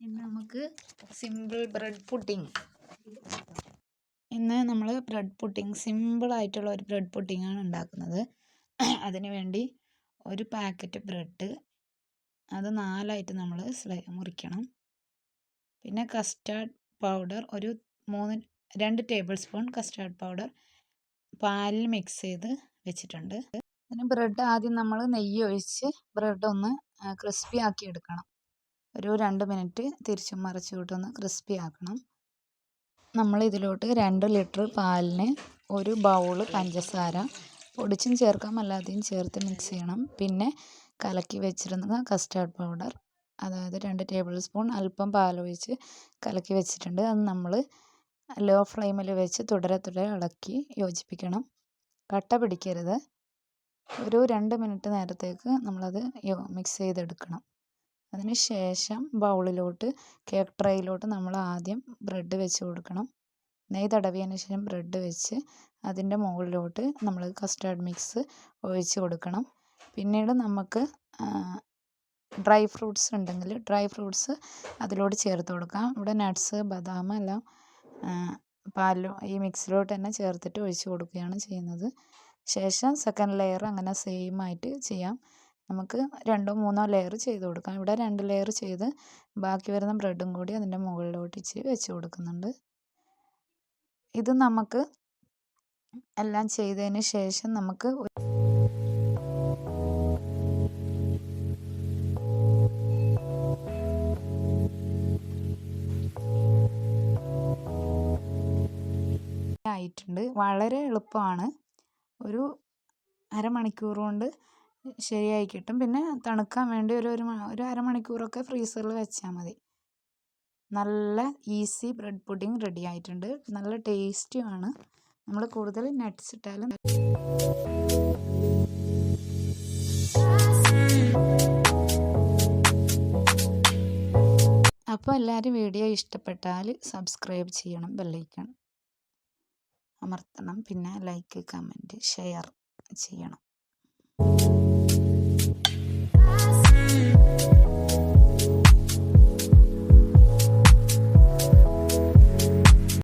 ഇന്ന് നമുക്ക് simple bread pudding ഇന്ന് നമ്മൾ ബ്രെഡ് പുഡിംഗ് സിമ്പിളായിട്ടുള്ള ഒരു ബ്രെഡ് പുഡിംഗാണ് ഉണ്ടാക്കുന്നത്. അതിന് വേണ്ടി ഒരു പാക്കറ്റ് ബ്രെഡ് അത് നാലായിട്ട് നമ്മൾ മുറിക്കണം. പിന്നെ കസ്റ്റാർഡ് പൗഡർ ഒരു മൂന്ന് രണ്ട് ടേബിൾ സ്പൂൺ കസ്റ്റാർഡ് പൗഡർ പാലിൽ മിക്സ് ചെയ്ത് വെച്ചിട്ടുണ്ട്. പിന്നെ ബ്രെഡ് ആദ്യം നമ്മൾ നെയ്യ് ഒഴിച്ച് ബ്രെഡ് ഒന്ന് ക്രിസ്പി ആക്കി എടുക്കണം. ഒരു രണ്ട് മിനിറ്റ് തിരിച്ചും മറിച്ചും ഇട്ടൊന്ന് ക്രിസ്പി ആക്കണം. നമ്മൾ ഇതിലോട്ട് രണ്ട് ലിറ്റർ പാലിന് ഒരു ബൗൾ പഞ്ചസാര പൊടിച്ചും ചേർക്കാം അല്ലാതെയും ചേർത്ത് മിക്സ് ചെയ്യണം. പിന്നെ കലക്കി വെച്ചിരുന്ന കസ്റ്റാർഡ് പൗഡർ അതായത് രണ്ട് ടേബിൾ സ്പൂൺ അല്പം പാലൊഴിച്ച് കലക്കി വെച്ചിട്ടുണ്ട്. അത് നമ്മൾ ലോ ഫ്ലെയിമിൽ വെച്ച് തുടരെ തുടരെ ഇളക്കി യോജിപ്പിക്കണം. കട്ട പിടിക്കരുത്. ഒരു രണ്ട് മിനിറ്റ് നേരത്തേക്ക് നമ്മളത് മിക്സ് ചെയ്തെടുക്കണം. അതിന് ശേഷം ബൗളിലോട്ട് കേക്ക് ട്രേയിലോട്ട് നമ്മൾ ആദ്യം ബ്രെഡ് വെച്ച് കൊടുക്കണം. നെയ്യ് തടവിയതിന് ശേഷം ബ്രെഡ് വെച്ച് അതിന്റെ മുകളിലോട്ട് നമ്മൾ കസ്റ്റാർഡ് മിക്സ് ഒഴിച്ച് കൊടുക്കണം. പിന്നീട് നമുക്ക് ഡ്രൈ ഫ്രൂട്ട്സ് ഉണ്ടെങ്കിൽ ഡ്രൈ ഫ്രൂട്ട്സ് അതിലോട്ട് ചേർത്ത് കൊടുക്കാം. ഇവിടെ നട്ട്സ് ബദാം എല്ലാം പാലിലോ ഈ മിക്സിലോട്ട് തന്നെ ചേർത്തിട്ട് ഒഴിച്ച് കൊടുക്കുകയാണ് ചെയ്യുന്നത്. ശേഷം സെക്കൻഡ് ലെയർ അങ്ങനെ സെയിം ആയിട്ട് ചെയ്യാം. നമുക്ക് രണ്ടോ മൂന്നോ ലെയർ ചെയ്ത് കൊടുക്കാം. ഇവിടെ രണ്ട് ലെയർ ചെയ്ത് ബാക്കി വരുന്ന ബ്രെഡും കൂടി അതിന്റെ മുകളിലോട്ട് ഇച്ചിരി വെച്ച് കൊടുക്കുന്നുണ്ട്. ഇത് നമുക്ക് എല്ലാം ചെയ്തതിന് ശേഷം നമുക്ക് ആയിട്ടുണ്ട്. വളരെ എളുപ്പമാണ്. ഒരു അരമണിക്കൂർ കൊണ്ട് ശരിയായി കിട്ടും. പിന്നെ തണുക്കാൻ വേണ്ടി ഒരു ഒരു അരമണിക്കൂറൊക്കെ ഫ്രീസറിൽ വെച്ചാൽ മതി. നല്ല ഈസി ബ്രെഡ് പുഡിംഗ് റെഡി ആയിട്ടുണ്ട്. നല്ല ടേസ്റ്റിയുമാണ് നമ്മൾ കൂടുതൽ നട്ട്സ് ഇട്ടാലും അപ്പോൾ എല്ലാവരും വീഡിയോ ഇഷ്ടപ്പെട്ടാൽ സബ്സ്ക്രൈബ് ചെയ്യണം ബെല്ലൈക്കൺ അമർത്തണം. പിന്നെ ലൈക്ക് കമന്റ് ഷെയർ ചെയ്യണം.